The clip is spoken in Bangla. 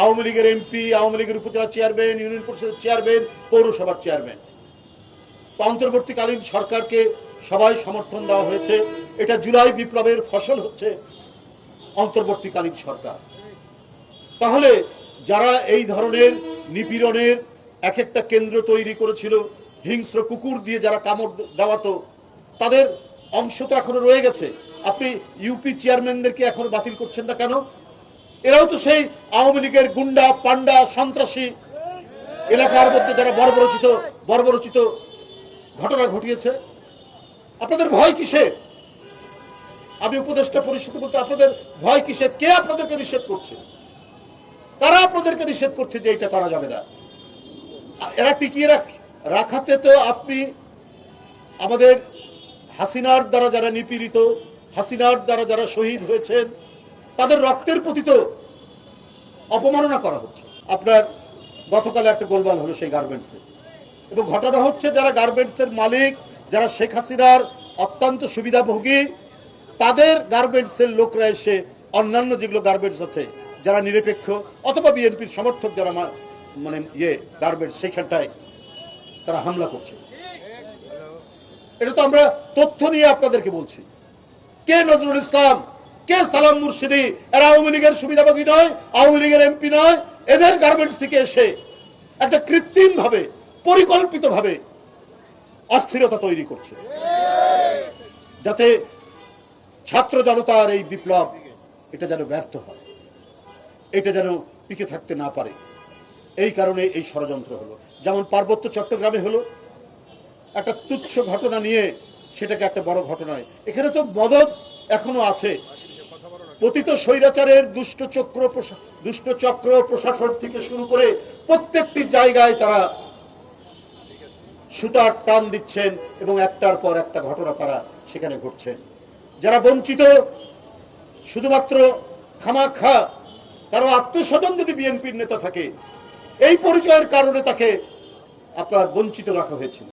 আওয়ামী লীগের এমপি, আওয়ামী লীগের উপজেলা চেয়ারম্যান, ইউনিয়ন পরিষদের চেয়ারম্যান, পৌরসভার চেয়ারম্যান। অন্তর্বর্তীকালীন সরকারকে সবাই সমর্থন দেওয়া হয়েছে। এটা জুলাই বিপ্লবের ফসল হচ্ছে অন্তর্বর্তীকালীন সরকার। তাহলে যারা এই ধরনের নিপীড়নের এক একটা কেন্দ্র তৈরি করেছিল, হিংস্র কুকুর দিয়ে যারা কামড় দেওয়াতো, তাদের অংশ তো এখনও রয়ে গেছে। আপনি ইউপি চেয়ারম্যানদেরকে এখন বাতিল করছেন না কেন? এরাও তো সেই আওয়ামী লীগের গুন্ডা পান্ডা সন্ত্রাসী এলাকার মধ্যে যারা বর্বরচিত বর্বরচিত ঘটনা ঘটিয়েছে। আপনাদের ভয় কিসে? আমি উপদেষ্টা পরিষদ বলতে, আপনাদের ভয় কিসে? কে আপনাদেরকে নিষেধ করছে? তারা আপনাদেরকে নিষেধ করছে যে এটা করা যাবে না? এরা টিকিয়ে রাখ, রাখাতে তো আপনি আমাদের হাসিনার দ্বারা যারা নিপীড়িত, হাসিনার দ্বারা যারা শহীদ হয়েছেন, তাদের রক্তের প্রতি তো অপমাননা করা হচ্ছে। আপনার গতকালে একটা গোলমাল হলো সেই গার্মেন্টসে। এবং ঘটনা হচ্ছে যারা গার্মেন্টসের মালিক, যারা শেখ হাসিনার অত্যন্ত সুবিধাভোগী, তাদের গার্মেন্টসের লোকরা এসে অন্যান্য যেগুলো গার্মেন্টস আছে, যারা নিরপেক্ষ অথবা বিএনপির সমর্থক যারা মানে ইয়ে গার্মেন্টস, সেখানটায় তারা হামলা করছে। এটা তো আমরা তথ্য নিয়ে আপনাদেরকে বলছি। কে নজরুল ইসলাম? কে সালাম মুর্শিদি? এরা আওয়ামী লীগের সুবিধাভোগী নয়, আওয়ামী লীগের এমপি নয়, এদের গার্মেন্টস থেকে এসে একটা কৃত্রিম ভাবে পরিকল্পিত ভাবে অস্থিরতা তৈরি করছে। যাতে ছাত্র জনতার এই বিপ্লব, এটা যেন ব্যর্থ হয়, এটা যেন টিকে থাকতে না পারে। এই কারণে এই ষড়যন্ত্র হলো। যেমন পার্বত্য চট্টগ্রামে হলো, একটা তুচ্ছ ঘটনা নিয়ে সেটাকে একটা বড় ঘটনায়। এখানে তো মদত এখনও আছে। পতিত স্বৈরাচারের দুষ্ট চক্র দুষ্ট চক্র প্রশাসন থেকে শুরু করে প্রত্যেকটি জায়গায় তারা সুতার টান দিচ্ছেন এবং একটার পর একটা ঘটনা তারা সেখানে ঘটছেন যারা বঞ্চিত, শুধুমাত্র খামাখা কারও আত্মস্বজন যদি বিএনপির নেতা থাকে, এই পরিচয়ের কারণে তাকে আপনার বঞ্চিত রাখা হয়েছিল।